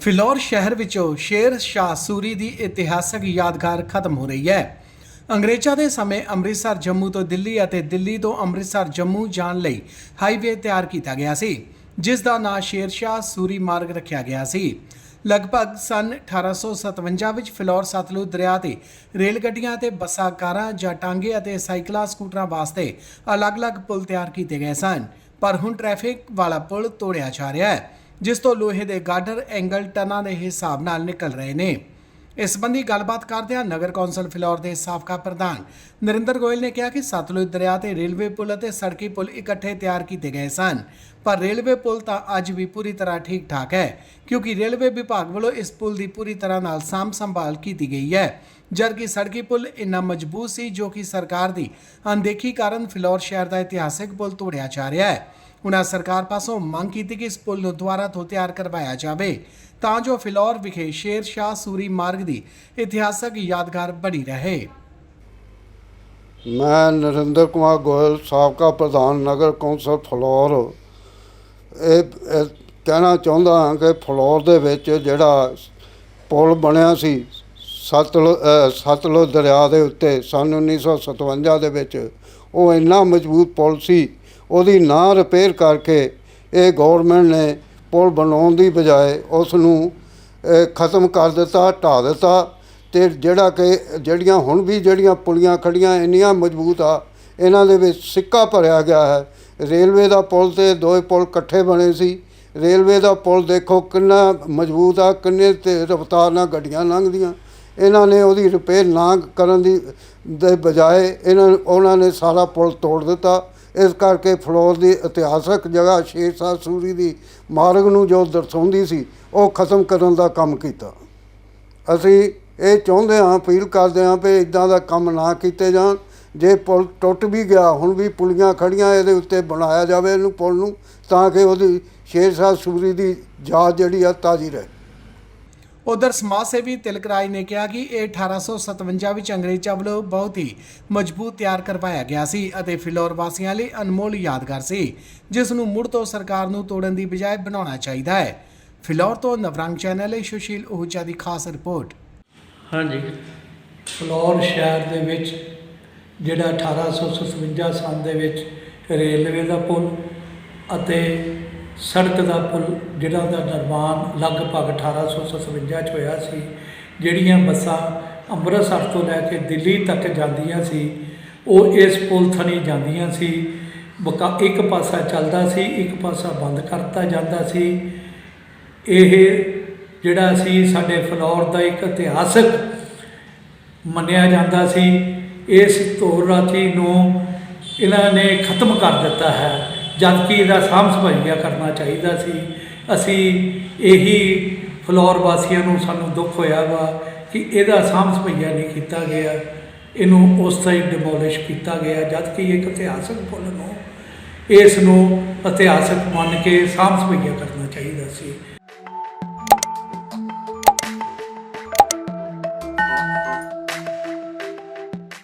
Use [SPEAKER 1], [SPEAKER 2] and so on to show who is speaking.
[SPEAKER 1] ਫਿਲੌਰ ਸ਼ਹਿਰ ਵਿੱਚੋਂ ਸ਼ੇਰ ਸ਼ਾਹ ਸੂਰੀ ਦੀ ਇਤਿਹਾਸਕ ਯਾਦਗਾਰ ਖਤਮ ਹੋ ਰਹੀ ਹੈ। ਅੰਗਰੇਜ਼ਾਂ ਦੇ ਸਮੇਂ ਅੰਮ੍ਰਿਤਸਰ, ਜੰਮੂ ਤੋਂ ਦਿੱਲੀ ਅਤੇ ਦਿੱਲੀ ਤੋਂ ਅੰਮ੍ਰਿਤਸਰ, ਜੰਮੂ ਜਾਣ ਲਈ ਹਾਈਵੇ ਤਿਆਰ ਕੀਤਾ ਗਿਆ ਸੀ, ਜਿਸ ਦਾ ਨਾਂ ਸ਼ੇਰ ਸ਼ਾਹ ਸੂਰੀ ਮਾਰਗ ਰੱਖਿਆ ਗਿਆ ਸੀ। ਲਗਭਗ ਸਨ 1857 ਵਿੱਚ ਫਿਲੌਰ ਸਤਲੁਜ ਦਰਿਆ ਤੇ ਰੇਲ ਗੱਡੀਆਂ ਤੇ ਬੱਸਾਂ, ਕਾਰਾਂ ਜਾਂ ਟਾਂਗੇ ਅਤੇ ਸਾਈਕਲਾਂ, ਸਕੂਟਰਾਂ ਵਾਸਤੇ ਅਲੱਗ-ਅਲੱਗ ਪੁਲ ਤਿਆਰ ਕੀਤੇ ਗਏ ਸਨ, ਪਰ ਹੁਣ ਟ੍ਰੈਫਿਕ ਵਾਲਾ ਪੁਲ ਤੋੜਿਆ ਜਾ ਰਿਹਾ ਹੈ। ਜਿਸ ਤੋਂ ਲੋਹੇ ਦੇ ਗਾਡਰ ਐਂਗਲ ਟਨਾਂ ਦੇ ਹਿਸਾਬ ਨਾਲ ਨਿਕਲ ਰਹੇ ਨੇ। ਇਸ ਸੰਬੰਧੀ ਗੱਲਬਾਤ ਕਰਦਿਆਂ ਨਗਰ ਕੌਂਸਲ ਫਿਲੌਰ ਦੇ ਸਾਬਕਾ ਪ੍ਰਧਾਨ ਨਰਿੰਦਰ ਗੋਇਲ ਨੇ ਕਿਹਾ ਕਿ ਸਤਲੁਜ ਦਰਿਆ ਤੇ ਰੇਲਵੇ ਪੁਲ ਅਤੇ ਸੜਕੀ ਪੁਲ ਇਕੱਠੇ ਤਿਆਰ ਕੀਤੇ ਗਏ ਸਨ। ਪਰ ਰੇਲਵੇ ਪੁਲ ਤਾਂ ਅੱਜ ਵੀ ਪੂਰੀ ਤਰ੍ਹਾਂ ਠੀਕ ਠਾਕ ਹੈ, ਕਿਉਂਕਿ ਰੇਲਵੇ ਵਿਭਾਗ ਵੱਲੋਂ ਇਸ ਪੁਲ ਦੀ ਪੂਰੀ ਤਰ੍ਹਾਂ ਨਾਲ ਸਾਂਭ ਸੰਭਾਲ ਕੀਤੀ ਗਈ ਹੈ। ਜਦਕਿ ਸੜਕੀ ਪੁਲ ਇੰਨਾ ਮਜ਼ਬੂਤ ਸੀ ਜੋ ਕਿ ਸਰਕਾਰ ਦੀ ਅਣਦੇਖੀ ਕਾਰਨ ਫਿਲੌਰ ਸ਼ਹਿਰ ਦਾ ਇਤਿਹਾਸਿਕ ਪੁਲ ਤੋੜਿਆ ਜਾ ਰਿਹਾ ਹੈ। ਉਹਨਾਂ ਸਰਕਾਰ ਪਾਸੋਂ ਮੰਗ ਕੀਤੀ ਕਿ ਇਸ ਪੁਲ ਨੂੰ ਦੁਬਾਰਾ ਤੋਂ ਤਿਆਰ ਕਰਵਾਇਆ ਜਾਵੇ ਤਾਂ ਜੋ ਫਿਲੌਰ ਵਿਖੇ ਸ਼ੇਰ ਸ਼ਾਹ ਸੂਰੀ ਮਾਰਗ ਦੀ ਇਤਿਹਾਸਕ ਯਾਦਗਾਰ ਬਣੀ ਰਹੇ
[SPEAKER 2] ਮੈਂ ਨਰਿੰਦਰ ਕੁਮਾਰ ਗੋਇਲ ਸਾਬਕਾ ਪ੍ਰਧਾਨ ਨਗਰ ਕੌਂਸਲ ਫਲੌਰ ਇਹ ਕਹਿਣਾ ਚਾਹੁੰਦਾ ਹਾਂ ਕਿ ਫਲੌਰ ਦੇ ਵਿੱਚ ਜਿਹੜਾ ਪੁਲ ਬਣਿਆ ਸੀ ਸਤਲੁਜ ਅ, ਸਤਲੁਜ ਦਰਿਆ ਦੇ ਉੱਤੇ ਸਨ 1957 ਦੇ ਵਿੱਚ ਉਹ ਇੰਨਾ ਮਜ਼ਬੂਤ ਪੁਲ ਸੀ ਉਹਦੀ ਨਾ ਰਿਪੇਅਰ ਕਰਕੇ ਇਹ ਗਵਰਨਮੈਂਟ ਨੇ ਪੁਲ ਬਣਾਉਣ ਦੀ ਬਜਾਏ ਉਸ ਨੂੰ ਖਤਮ ਕਰ ਦਿੱਤਾ, ਢਾਹ ਦਿੱਤਾ ਤੇ ਜਿਹੜਾ ਕਿ ਜਿਹੜੀਆਂ ਹੁਣ ਵੀ ਜਿਹੜੀਆਂ ਪੁਲੀਆਂ ਖੜੀਆਂ ਇੰਨੀਆਂ ਮਜ਼ਬੂਤ ਆ, ਇਹਨਾਂ ਦੇ ਵਿੱਚ ਸਿੱਕਾ ਭਰਿਆ ਗਿਆ ਹੈ। ਰੇਲਵੇ ਦਾ ਪੁਲ ਤੇ ਦੋਏ ਪੁਲ ਇਕੱਠੇ ਬਣੇ ਸੀ। ਰੇਲਵੇ ਦਾ ਪੁਲ ਦੇਖੋ ਕਿੰਨਾ ਮਜ਼ਬੂਤ ਆ, ਕਿੰਨੇ ਤੇ ਰਫ਼ਤਾਰ ਨਾਲ ਗੱਡੀਆਂ ਲੰਘਦੀਆਂ। ਇਹਨਾਂ ਨੇ ਉਹਦੀ ਰਿਪੇਅਰ ਨਾ ਕਰਨ ਦੀ, ਦੇ ਬਜਾਏ ਇਹਨਾਂ ਉਹਨਾਂ ਨੇ ਸਾਰਾ ਪੁਲ ਤੋੜ ਦਿੱਤਾ। ਇਸ ਕਰਕੇ ਫਲੋਰ ਦੀ ਇਤਿਹਾਸਕ ਜਗ੍ਹਾ ਸ਼ੇਰ ਸ਼ਾਹ ਸੂਰੀ ਦੀ ਮਾਰਗ ਨੂੰ ਜੋ ਦਰਸਾਉਂਦੀ ਸੀ, ਉਹ ਖਤਮ ਕਰਨ ਦਾ ਕੰਮ ਕੀਤਾ। ਅਸੀਂ ਇਹ ਚਾਹੁੰਦੇ ਹਾਂ, ਅਪੀਲ ਕਰਦੇ ਹਾਂ ਵੀ ਇਦਾਂ ਦਾ ਕੰਮ ਨਾ ਕੀਤੇ ਜਾਣ। ਜੇ ਪੁਲ ਟੁੱਟ ਵੀ ਗਿਆ, ਹੁਣ ਵੀ ਪੁਲੀਆਂ ਖੜੀਆਂ ਇਹਦੇ ਉੱਤੇ ਬਣਾਇਆ ਜਾਵੇ ਇਹਨੂੰ ਪੁਲ ਨੂੰ, ਤਾਂ ਕਿ ਉਹਦੀ ਸ਼ੇਰ ਸ਼ਾਹ ਸੂਰੀ ਦੀ ਯਾਦ ਜਿਹੜੀ ਆ ਤਾਜ਼ੀ ਰਹੇ।
[SPEAKER 1] ਉਧਰ ਸਮਾਜ ਸੇਵੀ ਤਿਲਕ ਰਾਜ ਨੇ ਕਿਹਾ ਕਿ ਇਹ 1857 ਵਿੱਚ ਅੰਗਰੇਜ਼ਾਂ ਵੱਲੋਂ ਬਹੁਤ ਹੀ ਮਜ਼ਬੂਤ ਤਿਆਰ ਕਰਵਾਇਆ ਗਿਆ ਸੀ ਅਤੇ ਫਿਲੌਰ ਵਾਸੀਆਂ ਲਈ ਅਨਮੋਲ ਯਾਦਗਾਰ ਸੀ ਜਿਸ ਨੂੰ ਮੁੜ ਤੋਂ ਸਰਕਾਰ ਨੂੰ ਤੋੜਨ ਦੀ ਬਜਾਏ ਬਣਾਉਣਾ ਚਾਹੀਦਾ ਹੈ। ਫਿਲੌਰ ਤੋਂ ਨਵਰੰਗ ਚੈਨਲ ਲਈ ਸੁਸ਼ੀਲ ਓਹੂਜਾ ਦੀ ਖਾਸ ਰਿਪੋਰਟ।
[SPEAKER 3] ਹਾਂਜੀ।
[SPEAKER 4] ਫਲੋਰ ਸ਼ਹਿਰ ਦੇ ਵਿੱਚ ਜਿਹੜਾ 1857 ਸਾਲ ਦੇ ਵਿੱਚ ਰੇਲਵੇ ਦਾ ਪੁਲ ਅਤੇ ਸੜਕ ਦਾ ਪੁਲ, ਜਿਹੜਾ ਦਾ ਨਿਰਮਾਣ ਲਗਭਗ 1857 ਚ ਹੋਇਆ ਸੀ, ਜਿਹੜੀਆਂ ਬੱਸਾਂ ਅੰਮ੍ਰਿਤਸਰ ਤੋਂ ਲੈ ਕੇ ਦਿੱਲੀ ਤੱਕ ਜਾਂਦੀਆਂ ਸੀ, ਉਹ ਇਸ ਪੁਲ ਥਣੀ ਜਾਂਦੀਆਂ ਸੀ। ਬਕਾ, ਇੱਕ ਪਾਸਾ ਚੱਲਦਾ ਸੀ, ਇੱਕ ਪਾਸਾ ਬੰਦ ਕਰਤਾ ਜਾਂਦਾ ਸੀ। ਇਹ ਜਿਹੜਾ ਸੀ, ਸਾਡੇ ਫਲੌਰ ਦਾ ਇੱਕ ਇਤਿਹਾਸਕ ਮੰਨਿਆ ਜਾਂਦਾ ਸੀ। ਇਸ ਧੋਰ ਰਾਤੀ ਨੂੰ ਇਹਨਾਂ ਨੇ ਖਤਮ ਕਰ ਦਿੱਤਾ ਹੈ। ਜਦਕਿ ਇਹਦਾ ਸਾਂਭ ਸੰਭਾਲਿਆ ਕਰਨਾ ਚਾਹੀਦਾ ਸੀ। ਅਸੀਂ ਇਹੀ ਫਲੋਰ ਵਾਸੀਆਂ ਨੂੰ ਸਾਨੂੰ ਦੁੱਖ ਹੋਇਆ ਵਾ ਕਿ ਇਹਦਾ ਸਾਂਭ ਸੰਭਾਲਿਆ ਨਹੀਂ ਕੀਤਾ ਗਿਆ। ਇਹਨੂੰ ਉਸ ਤਰ੍ਹਾਂ ਹੀ ਡਿਮੋਲਿਸ਼ ਕੀਤਾ ਗਿਆ ਜਦਕਿ ਇੱਕ ਇਤਿਹਾਸਕ ਪੁੱਲ ਨੂੰ, ਇਸ ਨੂੰ ਇਤਿਹਾਸਕ ਮੰਨ ਕੇ ਸਾਂਭ ਸੰਭਾਲਿਆ ਕਰਨਾ ਚਾਹੀਦਾ ਸੀ।